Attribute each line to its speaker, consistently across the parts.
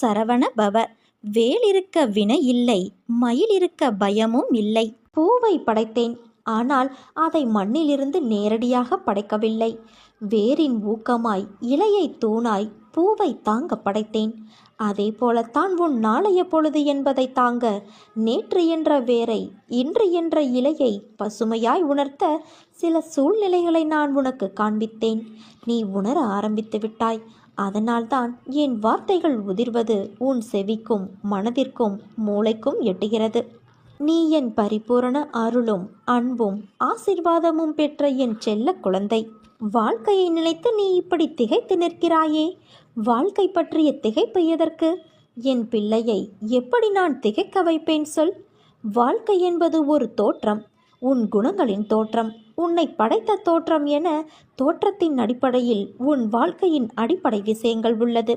Speaker 1: சரவண பவ. வேல் இருக்க வினை இல்லை மயில் இருக்க பயமும் இல்லை. பூவை படைத்தேன் ஆனால் அதை மண்ணிலிருந்து நேரடியாக படைக்கவில்லை. வேரின் ஊக்கமாய் இலையை தூணாய் பூவை தாங்க படைத்தேன். அதே போலத்தான் உன் நாளைய பொழுது என்பதை தாங்க நேற்று என்ற வேரை இன்று என்ற இலையை பசுமையாய் உணர்த்த சில சூழ்நிலைகளை நான் உனக்கு காண்பித்தேன். நீ உணர ஆரம்பித்து விட்டாய் அதனால்தான் என் வார்த்தைகள் உதிர்வது உன் செவிக்கும் மனதிற்கும் மூளைக்கும் எட்டுகிறது. நீ என் பரிபூரண அருளும் அன்பும் ஆசிர்வாதமும் பெற்ற என் செல்ல குழந்தை. வாழ்க்கையை நினைத்து நீ இப்படி திகைத்து நிற்கிறாயே? வாழ்க்கை பற்றிய திகைப்பு எதற்கு? என் பிள்ளையை எப்படி நான் திகைக்க வைப்பேன் சொல்? வாழ்க்கை என்பது ஒரு தோற்றம். உன் குணங்களின் தோற்றம் உன்னை படைத்த தோற்றம் என தோற்றத்தின் அடிப்படையில் உன் வாழ்க்கையின் அடிப்படை விஷயங்கள் உள்ளது.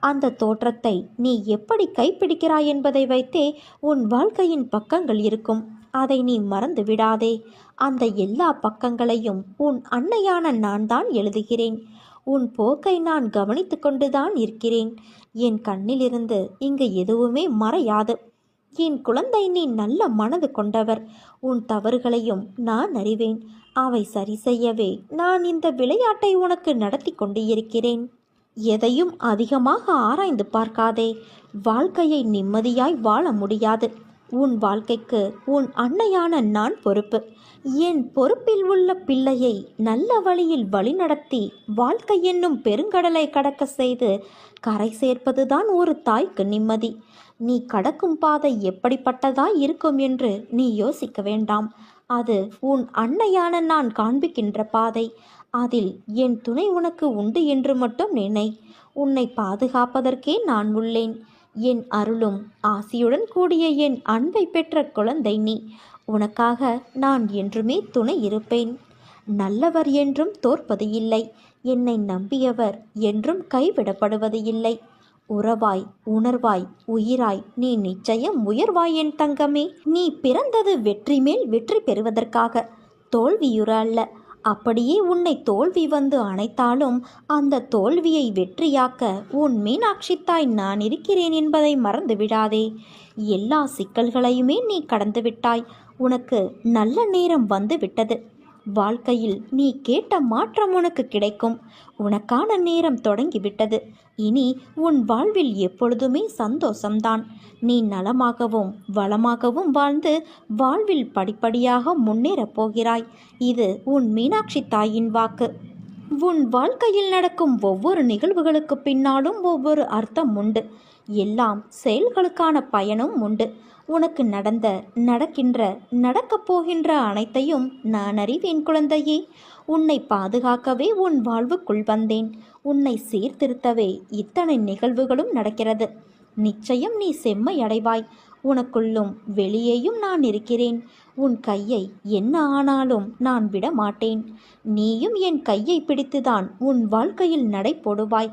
Speaker 1: அந்த தோற்றத்தை நீ எப்படி கைப்பிடிக்கிறாய் என்பதை வைத்தே உன் வாழ்க்கையின் பக்கங்கள் இருக்கும். அதை நீ மறந்து விடாதே. அந்த எல்லா பக்கங்களையும் உன் அன்னையான நான் தான் எழுதுகிறேன். உன் போக்கை நான் கவனித்து கொண்டுதான் இருக்கிறேன். என் கண்ணிலிருந்து இங்கு எதுவுமே மறையாது. என் குழந்தை நீ நல்ல மனது கொண்டவர். உன் தவறுகளையும் நான் அறிவேன். அவை சரி செய்யவே நான் இந்த விளையாட்டை உனக்கு நடத்தி கொண்டு இருக்கிறேன் எதையும் அதிகமாக ஆராய்ந்து பார்க்காதே. வாழ்க்கையை நிம்மதியாய் வாழ முடியாது. உன் வாழ்க்கைக்கு உன் அன்னையான நான் பொறுப்பு. என் பொறுப்பில் உள்ள பிள்ளையை நல்ல வழியில் வழிநடத்தி வாழ்க்கை என்னும் பெருங்கடலை கடக்க செய்து கரை சேர்ப்பதுதான் ஒரு தாய்க்கு நிம்மதி. நீ கடக்கும் பாதை எப்படிப்பட்டதாய் இருக்கும் என்று நீ யோசிக்க வேண்டாம். அது உன் அன்னையான நான் காண்பிக்கின்ற பாதை. அதில் என் துணை உனக்கு உண்டு என்று மட்டும் நினை. உன்னை பாதுகாப்பதற்கே நான் உள்ளேன். என் அருளும் ஆசியுடன் கூடிய என் அன்பை பெற்ற குழந்தை நீ. உனக்காக நான் என்றுமே துணை இருப்பேன். நல்லவர் என்றும் தோற்பது இல்லை. என்னை நம்பியவர் என்றும் கைவிடப்படுவது இல்லை. உறவாய் உணர்வாய் உயிராய் நீ நிச்சயம் உயர்வாய் என் தங்கமே. நீ பிறந்தது வெற்றி மேல் வெற்றி பெறுவதற்காக தோல்வியுற அல்ல. அப்படியே உன்னை தோல்வி வந்து அணைத்தாலும் அந்த தோல்வியை வெற்றியாக்க உன் மீனாட்சித்தாய் நான் இருக்கிறேன் என்பதை மறந்து விடாதே. எல்லா சிக்கல்களையுமே நீ கடந்து விட்டாய். உனக்கு நல்ல நேரம் வந்து விட்டது. வாழ்க்கையில் நீ கேட்ட மாற்றம் உனக்கு கிடைக்கும். உனக்கான நேரம் தொடங்கிவிட்டது. இனி உன் வாழ்வில் எப்பொழுதுமே சந்தோஷம்தான். நீ நலமாகவும் வளமாகவும் வாழ்ந்து வாழ்வில் படிப்படியாக முன்னேறப் போகிறாய். இது உன் மீனாட்சி தாயின் வாக்கு. உன் வாழ்க்கையில் நடக்கும் ஒவ்வொரு நிகழ்வுகளுக்கு பின்னாலும் ஒவ்வொரு அர்த்தம் உண்டு. எல்லாம் செயல்களுக்கான பயனும் உண்டு. உனக்கு நடந்த நடக்கின்ற நடக்கப் போகின்ற அனைத்தையும் நான் அறிவேன் குழந்தையே. உன்னை பாதுகாக்கவே உன் வாழ்வுக்குள் வந்தேன். உன்னை சீர்திருத்தவே இத்தனை நிகழ்வுகளும் நடக்கிறது. நிச்சயம் நீ செம்மை அடைவாய் உனக்குள்ளும் வெளியேயும் நான் இருக்கிறேன். உன் கையை என்ன ஆனாலும் நான் விட மாட்டேன். நீயும் என் கையை பிடித்துதான் உன் வாழ்க்கையில் நடை போடுவாய்.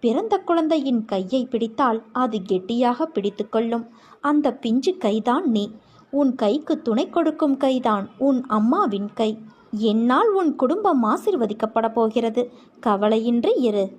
Speaker 1: பிறந்த குழந்தையின் கையை பிடித்தால் அது கெட்டியாக பிடித்துக்கொள்ளும் அந்த பிஞ்சு கைதான் நீ. உன் கைக்கு துணை கொடுக்கும் கைதான் உன் அம்மாவின் கை. என்னால் உன் குடும்பம் ஆசிர்வதிக்கப்பட போகிறது. கவலையின்றி இரு.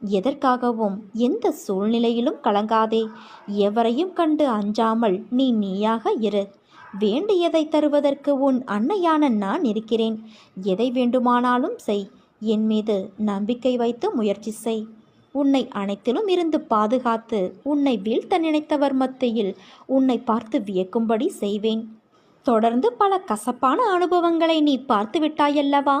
Speaker 1: எதற்காகவும் எந்த சூழ்நிலையிலும் கலங்காதே. எவரையும் கண்டு அஞ்சாமல் நீ நீயாக இரு. வேண்டியதை தருவதற்கு உன் அன்னையான நான் இருக்கிறேன். எதை வேண்டுமானாலும் செய். என் மீது நம்பிக்கை வைத்து முயற்சி செய். உன்னை அனைத்திலும் இருந்து பாதுகாத்து உன்னை வீழ்த்த நினைத்தவர் மத்தியில் உன்னை பார்த்து வியக்கும்படி செய்வேன். தொடர்ந்து பல கசப்பான அனுபவங்களை நீ பார்த்து விட்டாயல்லவா?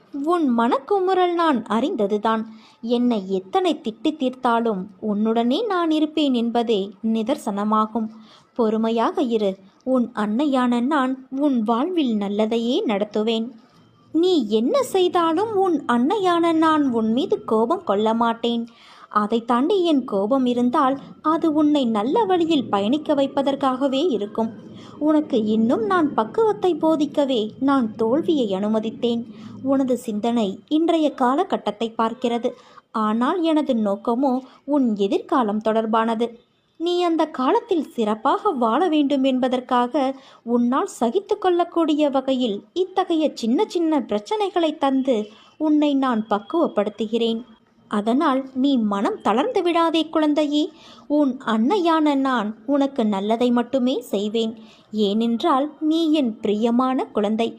Speaker 1: உன் மனக்குமுறல் நான் அறிந்ததுதான். என்னை எத்தனை திட்டி தீர்த்தாலும் உன்னுடனே நான் இருப்பேன் என்பதே நிதர்சனமாகும். பொறுமையாக இரு. உன் அன்னையான நான் உன் வாழ்வில் நல்லதையே நடத்துவேன். நீ என்ன செய்தாலும் உன் அன்னையான நான் உன் மீது கோபம் கொள்ள மாட்டேன். அதை தாண்டி என் கோபம் இருந்தால் அது உன்னை நல்ல வழியில் பயணிக்க வைப்பதற்காகவே இருக்கும். உனக்கு இன்னும் நான் பக்குவத்தை போதிக்கவே நான் தோல்வியை அனுமதித்தேன். உனது சிந்தனை இன்றைய காலகட்டத்தை பார்க்கிறது. ஆனால் எனது நோக்கமோ உன் எதிர்காலம் தொடர்பானது. நீ அந்த காலத்தில் சிறப்பாக வாழ வேண்டும் என்பதற்காக உன்னால் சகித்து கொள்ளக்கூடிய வகையில் இத்தகைய சின்ன சின்ன பிரச்சனைகளை தந்து உன்னை நான் பக்குவப்படுத்துகிறேன். அதனால் நீ மனம் தளர்ந்து விடாதே குழந்தையே. உன் அன்னையான நான் உனக்கு நல்லதை மட்டுமே செய்வேன். ஏனென்றால் நீ என் பிரியமான குழந்தை.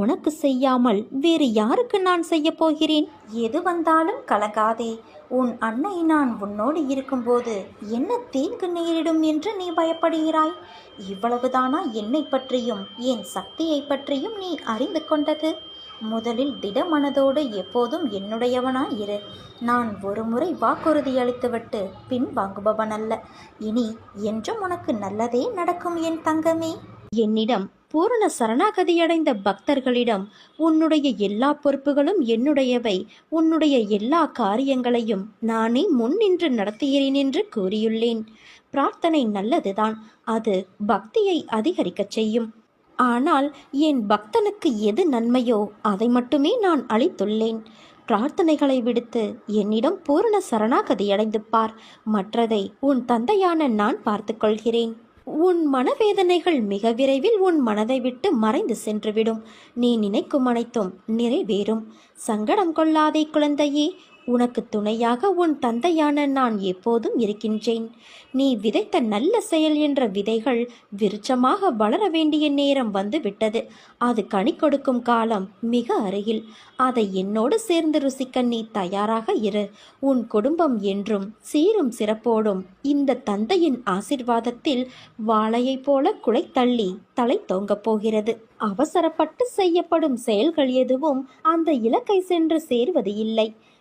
Speaker 1: உனக்கு செய்யாமல் வேறு யாருக்கு நான் செய்ய போகிறேன்? எது வந்தாலும் கலகாதே உன் அன்னை நான் உன்னோடு இருக்கும்போது என்ன தீங்கு நேரிடும் என்று நீ பயப்படுகிறாய்? இவ்வளவுதானா என்னை பற்றியும் என் சக்தியை பற்றியும் நீ அறிந்து கொண்டது? முதலில் திடமனதோடு எப்போதும் என்னுடையவனாய் இரு. நான் ஒருமுறை வாக்குறுதி அளித்துவிட்டு பின் வாங்குபவன் அல்ல இனி என்றும் உனக்கு நல்லதே நடக்கும் என் தங்கமே. என்னிடம் பூரண சரணாகதியடைந்த பக்தர்களிடம் உன்னுடைய எல்லா பொறுப்புகளும் என்னுடையவை. உன்னுடைய எல்லா காரியங்களையும் நானே முன் நின்று நடத்துகிறேன் என்று கூறியுள்ளேன். பிரார்த்தனை நல்லதுதான். அது பக்தியை அதிகரிக்கச் செய்யும். ஆனால் என் பக்தனுக்கு எது நன்மையோ அதை மட்டுமே நான் அளித்துள்ளேன். பிரார்த்தனைகளை விடுத்து என்னிடம் பூரண சரணாகதி அடைந்து பார். மற்றதை உன் தந்தையான நான் பார்த்துக்கொள்கிறேன் உன் மனவேதனைகள் மிக விரைவில் உன் மனதை விட்டு மறைந்து சென்றுவிடும். நீ நினைக்கும் அனைத்தும் நிறைவேறும். சங்கடம் கொள்ளாதே குழந்தையே உனக்கு துணையாக உன் தந்தையான நான் எப்போதும் இருக்கின்றேன். நீ விதைத்த நல்ல செயல் என்ற விதைகள் விருட்சமாக வளர வேண்டிய நேரம் வந்து விட்டது அது கனி கொடுக்கும் காலம் மிக அருகில். அதை என்னோடு சேர்ந்து ருசிக்க நீ தயாராக இரு. உன் குடும்பம் என்றும் சீரும் சிறப்போடும் இந்த தந்தையின் ஆசிர்வாதத்தில் வாழையைப் போல குலை தள்ளி தலை தொங்கப் போகிறது. அவசரப்பட்டு செய்யப்படும் செயல்கள் எதுவும் அந்த இலக்கை சென்று சேர்வது இல்லை.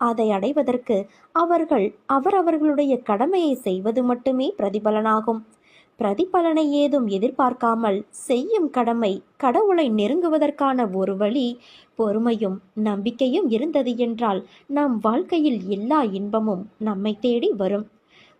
Speaker 1: அதை அடைவதற்கு அவர்கள் அவரவர்களுடைய கடமையை செய்வது மட்டுமே பிரதிபலனாகும். பிரதிபலனை ஏதும் எதிர்பார்க்காமல் செய்யும் கடமை கடவுளை நெருங்குவதற்கான ஒரு வழி பொறுமையும் நம்பிக்கையும் இருந்தது என்றால் நம் வாழ்க்கையில் எல்லா இன்பமும் நம்மை தேடி வரும்.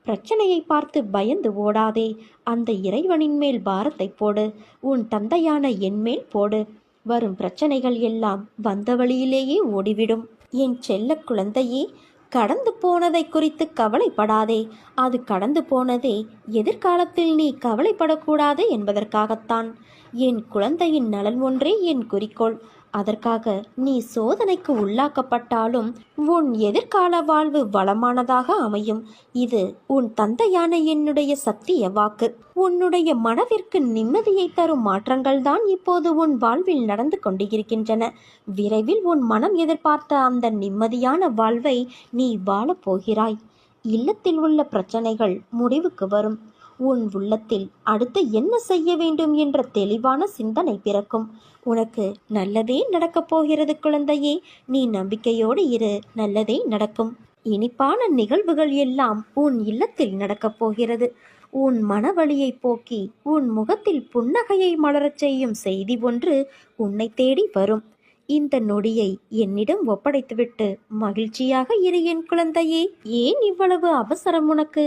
Speaker 1: பிரச்சனையை பார்த்து பயந்து ஓடாதே அந்த இறைவனின் மேல் பாரத்தை போடு உன் தந்தையான என் மேல் போடு. வரும் பிரச்சனைகள் எல்லாம் வந்த வழியிலேயே ஓடிவிடும். என் செல்ல குழந்தையே கடந்து போனதை குறித்து கவலைப்படாதே. அது கடந்து போனதே எதிர்காலத்தில் நீ கவலைப்படக்கூடாது என்பதற்காகத்தான். என் குழந்தையின் நலன் ஒன்றே என் குறிக்கோள். அதற்காக நீ சோதனைக்கு உள்ளாக்கப்பட்டாலும் உன் எதிர்கால வாழ்வு வளமானதாக அமையும். இது உன் தந்தையான என்னுடைய சத்திய வாக்கு. உன்னுடைய மனதிற்கு நிம்மதியை தரும் மாற்றங்கள் தான் இப்போது உன் வாழ்வில் நடந்து கொண்டிருக்கின்றன. விரைவில் உன் மனம் எதிர்பார்த்த அந்த நிம்மதியான வாழ்வை நீ வாழப் போகிறாய் இல்லத்தில் உள்ள பிரச்சனைகள் முடிவுக்கு வரும். உன் உள்ளத்தில் அடுத்து என்ன செய்ய வேண்டும் என்ற தெளிவான சிந்தனை பிறக்கும். உனக்கு நல்லதே நடக்கப் போகிறது குழந்தையே நீ நம்பிக்கையோடு இரு நல்லதே நடக்கும். இனிப்பான நிகழ்வுகள் எல்லாம் உன் இல்லத்தில் நடக்கப் போகிறது. உன் மனவழியை போக்கி உன் முகத்தில் புன்னகையை மலரச் செய்யும் செய்தி ஒன்று உன்னை தேடி வரும். இந்த நொடியை என்னிடம் ஒப்படைத்துவிட்டு மகிழ்ச்சியாக இரு என் குழந்தையே ஏன் இவ்வளவு அவசரம் உனக்கு?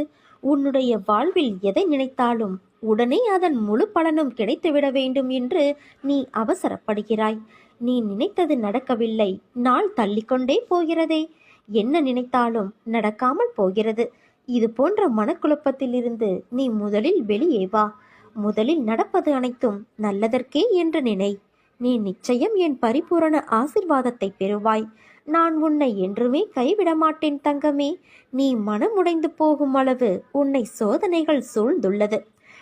Speaker 1: உன்னுடைய வாழ்வில் எதை நினைத்தாலும் உடனே அதன் முழு பலனும் கிடைத்துவிட வேண்டும் என்று நீ அவசரப்படுகிறாய். நீ நினைத்தது நடக்கவில்லை. நாள் தள்ளிக்கொண்டே போகிறதே. என்ன நினைத்தாலும் நடக்காமல் போகிறது. இது போன்ற மனக்குழப்பத்திலிருந்து நீ முதலில் வெளியே வா. முதலில் நடப்பது அனைத்தும் நல்லதற்கே என்று நினை. நீ நிச்சயம் என் பரிபூரண ஆசிர்வாதத்தை பெறுவாய். நான் உன்னை என்றுமே கைவிட மாட்டேன் தங்கமே. நீ மனமுடைந்து போகும் அளவு உன்னை சோதனைகள் சூழ்ந்துள்ளது.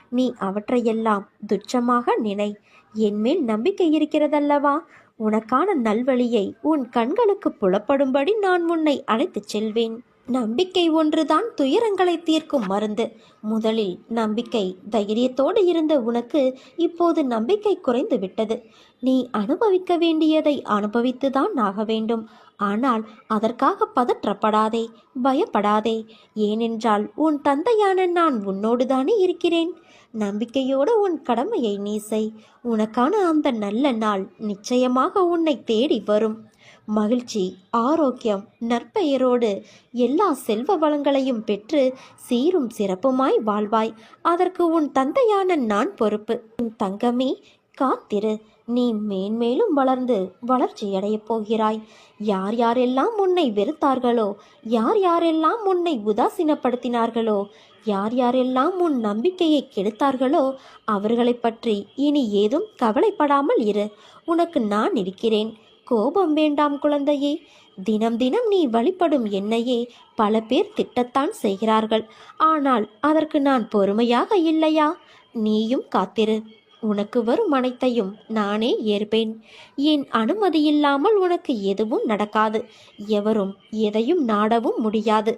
Speaker 1: நீ அவற்றையெல்லாம் துச்சமாக நினை. என்மேல் நம்பிக்கை இருக்கிறதல்லவா? உனக்கான நல்வழியை உன் கண்களுக்கு புலப்படும்படி நான் உன்னை அழைத்துச் செல்வேன். நம்பிக்கை ஒன்றுதான் துயரங்களை தீர்க்கும் மருந்து. முதலில் நம்பிக்கை தைரியத்தோடு இருந்த உனக்கு இப்போது நம்பிக்கை குறைந்து விட்டது. நீ அனுபவிக்க வேண்டியதை அனுபவித்துதான் ஆக வேண்டும். ஆனால் அதற்காக பதற்றப்படாதே பயப்படாதே. ஏனென்றால் உன் தந்தையான நான் உன்னோடு தானே இருக்கிறேன். நம்பிக்கையோடு உன் கடமையை நீ செய். உனக்கான அந்த நல்ல நாள் நிச்சயமாக உன்னை தேடி வரும். மகிழ்ச்சி ஆரோக்கியம் நற்பெயரோடு எல்லா செல்வ வளங்களையும் பெற்று சீரும் சிறப்புமாய் வாழ்வாய். அதற்கு உன் தந்தையான நான் பொறுப்பு. உன் தங்கமே காத்திரு. நீ மேன்மேலும் வளர்ந்து வளர்ச்சியடையப் போகிறாய். யார் யாரெல்லாம் உன்னை வெறுத்தார்களோ யார் யாரெல்லாம் உன்னை உதாசீனப்படுத்தினார்களோ யார் யாரெல்லாம் உன் நம்பிக்கையை கெடுத்தார்களோ அவர்களைப் பற்றி இனி ஏதும் கவலைப்படாமல் இரு. உனக்கு நான் இருக்கிறேன். கோபம் வேண்டாம் குழந்தையே. தினம் தினம் நீ வழிபடும் என்னையே பல பேர் திட்டத்தான் செய்கிறார்கள். ஆனால் அதற்கு நான் பொறுமையாக இல்லையா? நீயும் காத்திரு. உனக்கு வரும் அனைத்தையும் நானே ஏற்பேன். என் அனுமதி இல்லாமல் உனக்கு எதுவும் நடக்காது. எவரும் எதையும் நாடவும் முடியாது.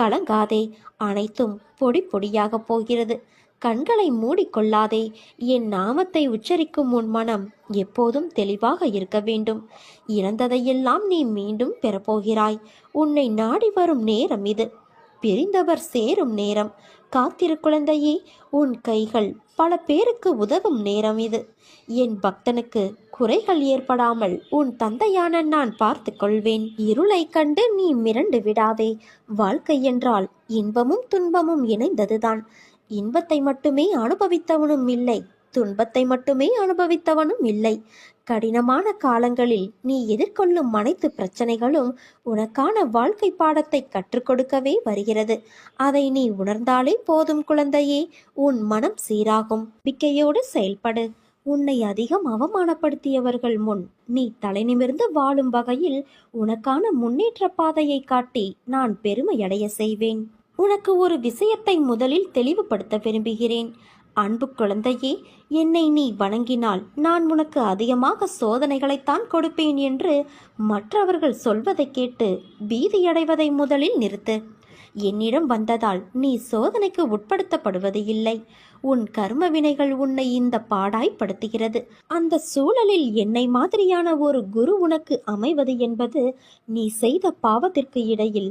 Speaker 1: கலங்காதே. அனைத்தும் பொடி பொடியாகப் போகிறது. கண்களை மூடிக்கொள்ளாதே. என் நாமத்தை உச்சரிக்கும் உன் மனம் எப்போதும் தெளிவாக இருக்க வேண்டும். இழந்ததையெல்லாம் நீ மீண்டும் பெறப்போகிறாய். உன்னை நாடி வரும் நேரம் இது. பிரிந்தவர் சேரும் நேரம். காத்திரு குழந்தையே உன் கைகள் பல பேருக்கு உதவும் நேரம் இது. என் பக்தனுக்கு குறைகள் ஏற்படாமல் உன் தந்தையான நான் பார்த்து கொள்வேன். இருளை கண்டு நீ மிரண்டு விடாதே. வாழ்க்கை என்றால் இன்பமும் துன்பமும் இணைந்ததுதான். இன்பத்தை மட்டுமே அனுபவித்தவனும் இல்லை துன்பத்தை மட்டுமே அனுபவித்தவனும் இல்லை. கடினமான காலங்களில் நீ எதிர்கொள்ளும் அனைத்து பிரச்சனைகளும் உனக்கான வாழ்க்கை பாடத்தை கற்றுக் கொடுக்கவே வருகிறது. அதை நீ உணர்ந்தாலே போதும் குழந்தையே உன் மனம் சீராகும். நம்பிக்கையோடு செயல்படு. உன்னை அதிகம் அவமானப்படுத்தியவர்கள் முன் நீ தலைநிமிர்ந்து வாழும் வகையில் உனக்கான முன்னேற்ற பாதையை காட்டி நான் பெருமையடைய செய்வேன். உனக்கு ஒரு விஷயத்தை முதலில் தெளிவுபடுத்த விரும்புகிறேன். அன்பு குழந்தையே என்னை நீ வணங்கினால் நான் உனக்கு அதிகமாக சோதனைகளைத்தான் கொடுப்பேன் என்று மற்றவர்கள் சொல்வதை கேட்டு பீதியடைவதை முதலில் நிறுத்து. என்னிடம் வந்ததால் நீ சோதனைக்கு உட்படுத்தப்படுவது இல்லை. உன் கர்ம வினைகள் உன்னை இந்த பாடாய்ப்படுத்துகிறது. அந்த சூழலில் என்னை மாதிரியான ஒரு குரு உனக்கு அமைவது என்பது நீ செய்த பாவத்திற்கு இடையில்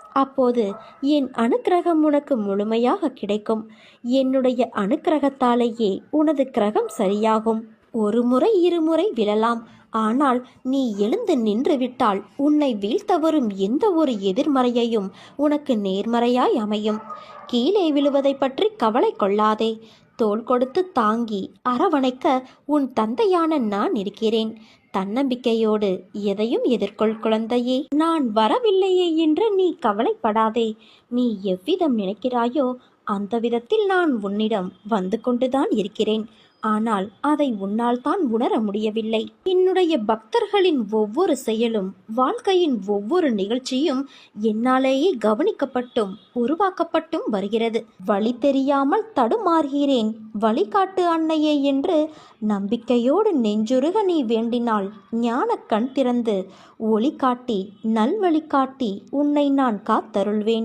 Speaker 1: அப்போது என் அனுக்கிரகம் உனக்கு முழுமையாக கிடைக்கும். என்னுடைய அனுக்கிரகத்தாலேயே உனது கிரகம் சரியாகும். ஒரு முறை இருமுறை விழலாம். ஆனால் நீ எழுந்து நின்று விட்டால் உன்னை வீழ்த்த வரும் எந்த ஒரு எதிர்மறையையும் உனக்கு நேர்மறையாய் அமையும். கீழே விழுவதை பற்றி கவலை கொள்ளாதே. தோள் கொடுத்து தாங்கி அரவணைக்க உன் தந்தையான நான் இருக்கிறேன். தன்னம்பிக்கையோடு எதையும் எதிர்கொள் குழந்தையே. நான் வரவில்லையே என்று நீ கவலைப்படாதே. நீ எவ்விதம் நினைக்கிறாயோ அந்த விதத்தில் நான் உன்னிடம் வந்து கொண்டுதான் இருக்கிறேன். ஆனால் அதை உன்னால் தான் உணர முடியவில்லை. என்னுடைய பக்தர்களின் ஒவ்வொரு செயலும் வாழ்க்கையின் ஒவ்வொரு நிகழ்ச்சியும் என்னாலேயே கவனிக்கப்பட்டும் உருவாக்கப்பட்டும் வருகிறது. வழி தெரியாமல் தடுமாறுகிறேன். வழிகாட்டு அன்னையே என்று நம்பிக்கையோடு நெஞ்சுருக நீ வேண்டினால் ஞான கண் திறந்து ஒளி காட்டி நல்வழி காட்டி உன்னை நான் காத்தருள்வேன்.